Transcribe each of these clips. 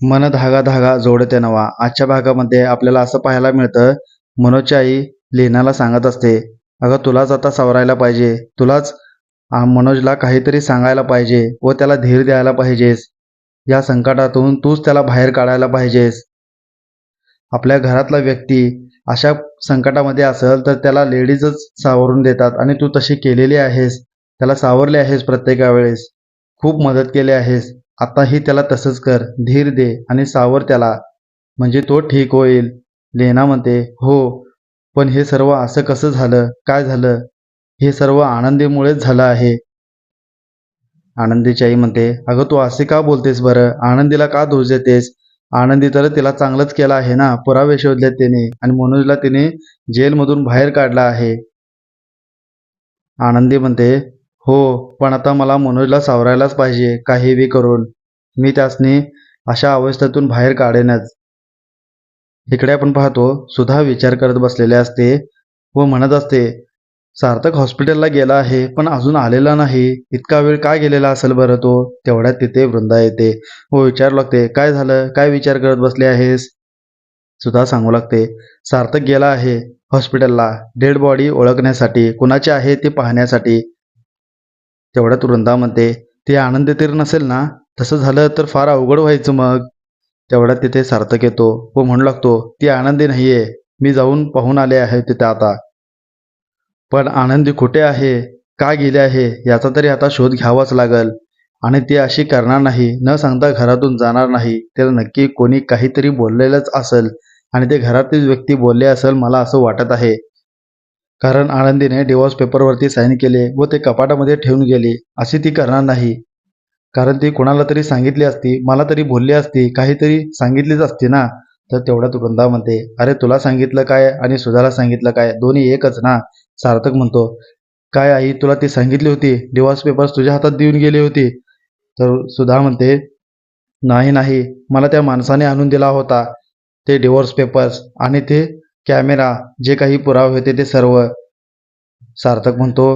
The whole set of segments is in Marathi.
मन धागा धागा जोडते नवा. आजच्या भागामध्ये आपल्याला असं पाहायला मिळतं मनोजची आई लेनाला सांगत असते अगं तुलाच आता सावरायला पाहिजे. तुलाच मनोजला काहीतरी सांगायला पाहिजे व त्याला धीर द्यायला पाहिजेस. या संकटातून तूच त्याला बाहेर काढायला पाहिजेस. आपल्या घरातला व्यक्ती अशा संकटामध्ये असेल तर त्याला लेडीजच सावरून देतात आणि तू तशी केलेली आहेस. त्याला सावरले आहेस प्रत्येका वेळेस खूप मदत केली आहेस. आताही त्याला तसंच कर धीर दे आणि सावर त्याला. म्हणजे तो ठीक होईल. लेना म्हणते हो पण हे सर्व असं कसं झालं? काय झालं? हे सर्व आनंदीमुळेच झालं आहे. आनंदीची आई म्हणते अगं तू असे का बोलतेस बरं? आनंदीला का दोष देतेस? आनंदी तर तिला चांगलंच केलं आहे ना? पुरावे शोधले त्याने आणि मनोजला तिने जेलमधून बाहेर काढला आहे. आनंदी म्हणते हो पण आता मला मनोजला सावरायलाच पाहिजे काही बी करून. मी त्यासनी अशा अवस्थेतून बाहेर काढेनच. इकडे आपण पाहतो सुधा विचार करत बसलेले असते व म्हणत असते सार्थक हॉस्पिटलला गेला आहे पण अजून आलेला नाही. इतका वेळ काय गेलेला असेल बरं तो? तेवढ्यात तिथे वृंदा येते व विचारू लागते काय झालं? काय विचार करत बसले आहेस? सुद्धा सांगू लागते सार्थक गेला आहे हॉस्पिटलला. डेड बॉडी ओळखण्यासाठी कुणाची आहे ते पाहण्यासाठी. तेवढ्यात वृंदा म्हणते ती आनंद तरी नसेल ना? तसं झालं तर फार अवघड व्हायचं मग. तेवढ्यात तिथे सार्थक येतो. व म्हणू लागतो ती आनंदी नाहीये. मी जाऊन पाहून आले आहे तिथे आता. पण आनंदी कुठे आहे? का गेले आहे? याचा तरी आता शोध घ्यावाच लागल. आणि ती अशी करणार नाही. न सांगता घरातून जाणार नाही. त्याला नक्की कोणी काहीतरी बोललेलंच असेल. आणि ते घरातील व्यक्ती बोलले असेल मला असं वाटत आहे. कारण आनंदीने डिवॉर्स पेपरवरती साईन केले व ते कपाटामध्ये ठेवून गेले अशी ती करणार नाही. कारण ती कोणाला तरी सांगितली असती मला तरी बोलली असती काहीतरी सांगितलीच असती ना. तर तेवढ्यात वृंदा म्हणते अरे तुला सांगितलं काय आणि सुधाला सांगितलं काय? दोन्ही एकच ना? सार्थक म्हणतो काय आई तुला ती सांगितली होती? डिवॉर्स पेपर्स तुझ्या हातात देऊन गेली होती. तर सुधा म्हणते नाही नाही मला त्या माणसाने आणून दिला होता ते डिवॉर्स पेपर्स आणि ते कॅमेरा जे काही पुरावे होते ते सर्व सार्थक म्हणतो.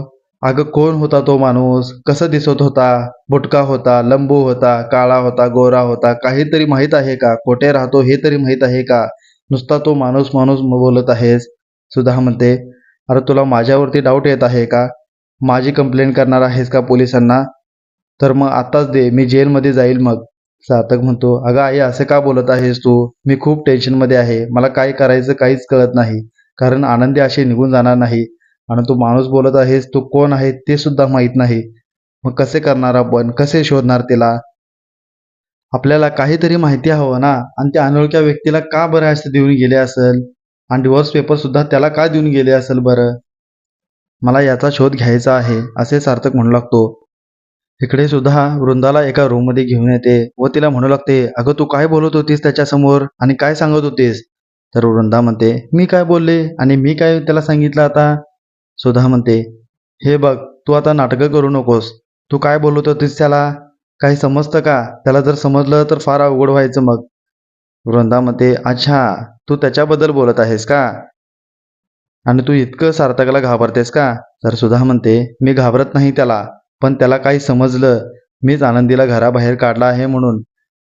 अगं कोण होता तो माणूस? कसं दिसत होता? बुटका होता लंबू होता काळा होता गोरा होता? काहीतरी माहीत आहे का? कोठे राहतो हे तरी माहीत आहे का? नुसता तो माणूस माणूस बोलत आहेस? सुधा म्हणते अरे तुला माझ्यावरती डाऊट येत आहे का? माझी कंप्लेंट करणार आहेस का पोलिसांना? तर मग आत्ताच दे मी जेलमध्ये जाईल मग. सार्थक म्हणतो अगं आई असे का बोलत आहेस तू? मी खूप टेन्शनमध्ये आहे. मला काय करायचं काहीच कळत नाही. कारण आनंदी असे निघून जाणार नाही. आणि तू माणूस बोलत आहेस तू कोण आहे ते सुद्धा माहीत नाही. मग कसे करणार आपण? कसे शोधणार तिला? आपल्याला काहीतरी माहिती हवं ना? आणि त्या अनोळख्या व्यक्तीला का बरं असं देऊन गेले असेल? आणि डिवोर्स पेपर सुद्धा त्याला का देऊन गेले असेल बरं? मला याचा शोध घ्यायचा आहे असे सार्थक म्हणू लागतो. इकडे सुद्धा वृंदाला एका रूममध्ये घेऊन येते व तिला म्हणू लागते अगं तू काय बोलत होतीस त्याच्यासमोर आणि काय सांगत होतीस? तर वृंदा म्हणते मी काय बोलले आणि मी काय त्याला सांगितलं आता? सुधा म्हणते हे बघ तू आता नाटकं करू नकोस. तू काय बोलत होतीस त्याला? काही समजतं का? त्याला जर समजलं तर फार अवघड व्हायचं मग. वृंदा म्हणते अच्छा तू त्याच्याबद्दल बोलत आहेस का? आणि तू इतकं सार्थकाला घाबरतेस का? तर सुधा म्हणते मी घाबरत नाही त्याला. पण त्याला काही समजलं मीच आनंदीला घराबाहेर काढला आहे म्हणून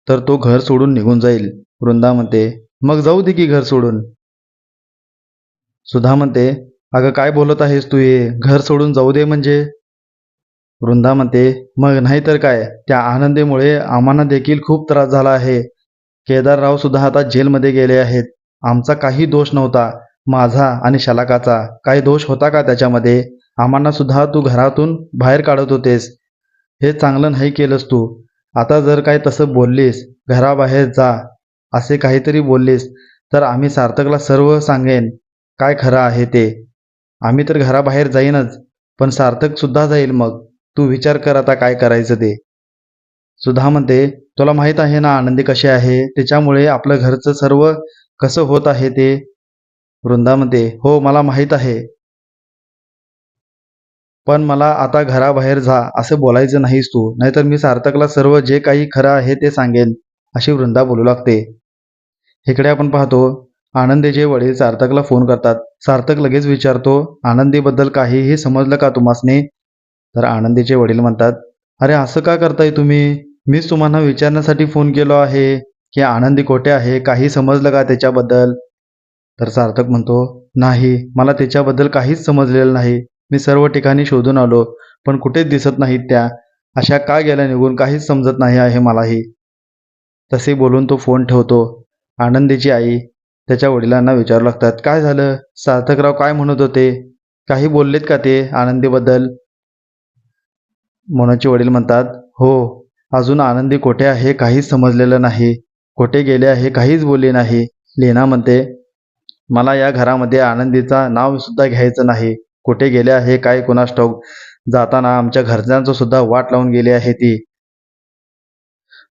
तर तो घर सोडून निघून जाईल. वृंदा म्हणते मग जाऊ दे की घर सोडून. सुधा म्हणते अगं काय बोलत आहेस तू हे? घर सोडून जाऊ दे म्हणजे. वृंदा म्हणते मग नाही तर काय? त्या आनंदीमुळे आम्हाला देखील खूप त्रास झाला आहे. केदारराव सुद्धा आता जेलमध्ये गेले आहेत. आमचा काही दोष नव्हता माझा आणि शलाकाचा. काही दोष होता का त्याच्यामध्ये? आम्हाला सुद्धा तू घरातून बाहेर काढत होतेस. हे चांगलं नाही केलंस तू. आता जर काय तसं बोललीस घराबाहेर जा असे काहीतरी बोललीस तर आम्ही सार्थकला सर्व सांगेन. काय खरं आहे ते. आम्ही तर घराबाहेर जाईनच पण सार्थक सुद्धा जाईल मग. तू विचार कर आता काय करायचं ते. सुधा म्हणते तुला माहीत आहे ना आनंदी कसे आहे? त्याच्यामुळे आपलं घरचं सर्व कसं होत आहे ते? वृंदा म्हणते हो मला माहीत आहे. पण मला आता घराबाहेर जा असं बोलायचं नाहीस तू. नाहीतर मी सार्थकला सर्व जे काही खरं आहे ते सांगेन अशी वृंदा बोलू लागते. इकडे आपण पाहतो आनंदीचे वडील सार्थकला फोन करतात. सार्थक लगेच विचारतो आनंदीबद्दल काहीही समजलं का तुम्हासने? तर आनंदीचे वडील म्हणतात अरे असं का करताय तुम्ही? मीच तुम्हाला विचारण्यासाठी फोन केलो आहे की आनंदी कोठे आहे? काही समजलं का त्याच्याबद्दल? तर सार्थक म्हणतो नाही मला त्याच्याबद्दल काहीच समजलेलं नाही. मी सर्व ठिकाणी शोधून आलो पण कुठेच दिसत नाहीत त्या. अशा का गेल्या निघून काहीच समजत नाही आहे मलाही. तसे बोलून तो फोन ठेवतो. आनंदीची आई त्याच्या वडिलांना विचारू लागतात काय झालं? सार्थकराव काय म्हणत होते? काही बोललेत का ते आनंदीबद्दल? मनोजचे वडील म्हणतात हो अजून आनंदी कोठे आहे काहीच समजलेलं नाही. कोठे गेले आहे काहीच बोलले नाही. लीना म्हणते मला या घरामध्ये आनंदीचा नाव सुद्धा घ्यायचं नाही. कुठे गेले आहे काय कुणास ठाऊक जाताना आमच्या घरच्यांचं सुद्धा वाट लावून गेली आहे ती.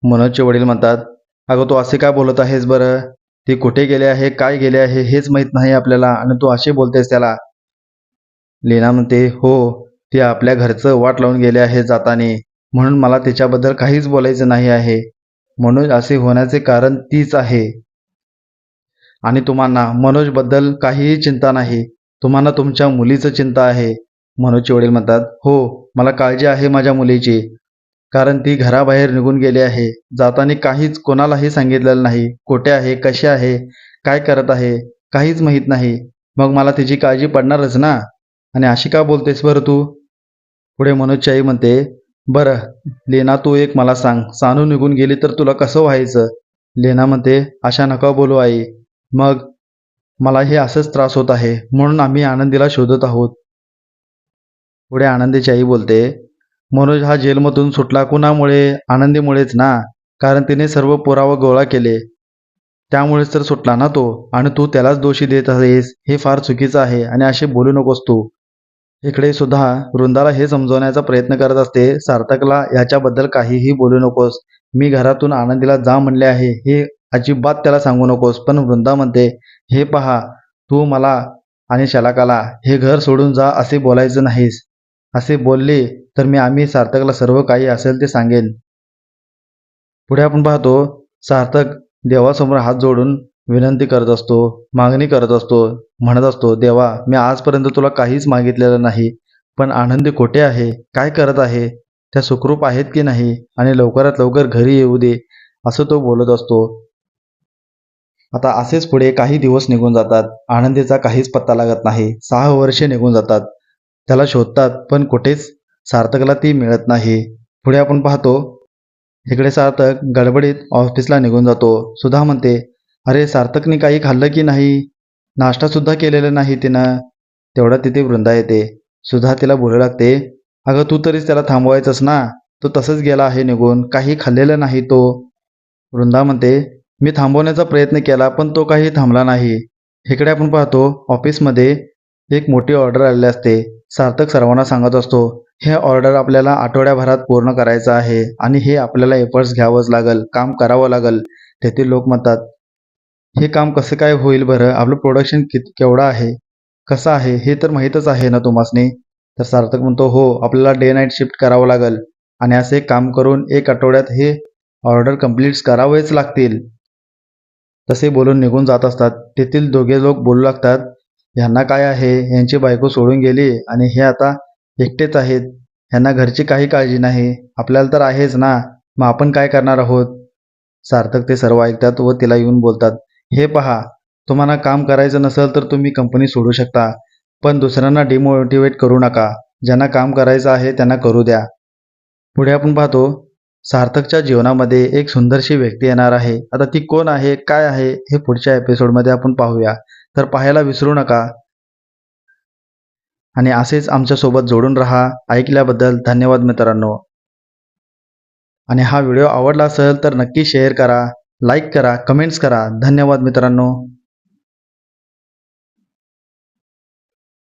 मनोजचे वडील म्हणतात अगं तू असे काय बोलत आहेस बरं? ती कुठे गेले आहे काय गेले आहे हेच माहीत नाही आपल्याला आणि तू असे बोलतेस त्याला. लीना म्हणते हो ती आपल्या घरचं वाट लावून गेले आहे जातानी म्हणून मला तिच्याबद्दल काहीच बोलायचं नाही आहे. मनोज असे होण्याचे कारण तीच आहे. आणि तुम्हाला मनोजबद्दल काहीही चिंता नाही. तुम्हाला तुमच्या मुलीचं चिंता आहे मनोजचे वडील म्हणतात हो मला काळजी आहे माझ्या मुलीची कारण ती घराबाहेर निघून गेली आहे जाताना काहीच कोणालाही सांगितलेलं नाही कुठे आहे कसे आहे काय करत आहे काहीच माहीत नाही मग मला तिची काळजी पडणारच ना? आणि अशी का बोलतेस बरं तू? पुढे मनोजची आई म्हणते बरं लेना तू एक मला सांग सानू निघून गेली तर तुला कसं व्हायचं? लेना म्हणते अशा नका बोलू आई. मग मला हे असंच त्रास होत आहे म्हणून आम्ही आनंदीला शोधत आहोत. पुढे आनंदीची आई बोलते मनोज हा जेलमधून सुटला कुणामुळे? आनंदीमुळेच ना? कारण तिने सर्व पुरावा गोळा केले. त्यामुळेच तर सुटला ना तो? आणि तू त्यालाच दोषी देत आहेस? हे फार चुकीचं आहे आणि असे बोलू नकोस तू. इकडे सुद्धा वृंदाला हे समजवण्याचा प्रयत्न करत असते सार्थकला याच्याबद्दल काहीही बोलू नकोस. मी घरातून आनंदीला जा म्हणले आहे. हे अजिबात त्याला सांगू नकोस पण वृंदा म्हणते हे पहा तू मला आणि शलाकाला हे घर सोडून जा असे बोलायचं नाहीस. असे बोलले तर मी आम्ही सार्थकला सर्व काही असेल ते सांगेन. पुढे आपण पाहतो सार्थक देवासमोर हात जोडून विनंती करत असतो मागणी करत असतो म्हणत असतो देवा मी आजपर्यंत तुला काहीच मागितलेलं नाही पण आनंदी कोठे आहे काय करत आहे? त्या सुखरूप आहेत की नाही? आणि लवकरात लवकर घरी येऊ दे असं तो बोलत असतो. आता असेच पुढे काही दिवस निघून जातात. आनंदीचा काहीच पत्ता लागत नाही. सहा वर्षे निघून जातात. त्याला शोधतात पण कुठेच सार्थकला ती मिळत नाही. पुढे आपण पाहतो इकडे सार्थक गडबडीत ऑफिसला निघून जातो. सुधा म्हणते अरे सार्थकने काही खाल्लं की नाही? नाश्तासुद्धा केलेला नाही तिनं. तेवढा तिथे वृंदा येते. सुधा तिला बोलू लागते अगं तू तरीच त्याला थांबवायचंस ना? तो तसंच गेला आहे निघून. काही खाल्लेलं नाही तो. वृंदा म्हणते मी थांबवण्याचा प्रयत्न केला पण तो काही थांबला नाही. इकडे आपण पाहतो ऑफिसमध्ये एक मोठी ऑर्डर आलेली असते. सार्थक सर्वांना सांगत असतो हे ऑर्डर आपल्याला आठवड्याभरात पूर्ण करायचं आहे आणि हे आपल्याला एफर्ट्स घ्यावंच लागल काम करावं लागल. तेथील लोक म्हणतात हे काम कसं काय होईल बरं? आपलं प्रोडक्शन कित केवढं आहे? कसं आहे? हे तर माहीतच आहे ना तुम्हासनी? तर सार्थक म्हणतो हो आपल्याला डे नाईट शिफ्ट करावं लागेल आणि असे काम करून एक आठवड्यात हे ऑर्डर कंप्लीट करावेच लागतील. तसे बोलून निघून जात असतात. तेथील दोघे लोक बोलू लागतात ह्यांना काय आहे? यांची बायको सोडून गेली आणि हे आता एकटेच आहेत. ह्यांना घरची काही काळजी नाही. आपल्याला तर आहेच ना. मग आपण काय करणार आहोत? सार्थक ते सर्व ऐकतात व तिला येऊन बोलतात हे पहा तुम्हाला काम करायचं नसेल तर तुम्ही कंपनी सोडू शकता पण दुसऱ्यांना डिमोटिवेट करू नका. ज्यांना काम करायचं आहे त्यांना करू द्या. पुढे आपण पाहतो सार्थकच्या जीवनामध्ये एक सुंदरशी व्यक्ती येणार आहे. आता ती कोण आहे काय आहे हे पुढच्या एपिसोडमध्ये आपण पाहूया. तर पाहायला विसरू नका. आणि असेच आमच्यासोबत जोडून राहा. ऐकल्याबद्दल धन्यवाद मित्रांनो. आणि हा व्हिडिओ आवडला असेल तर नक्की शेअर करा लाईक करा कमेंट्स करा. धन्यवाद मित्रांनो.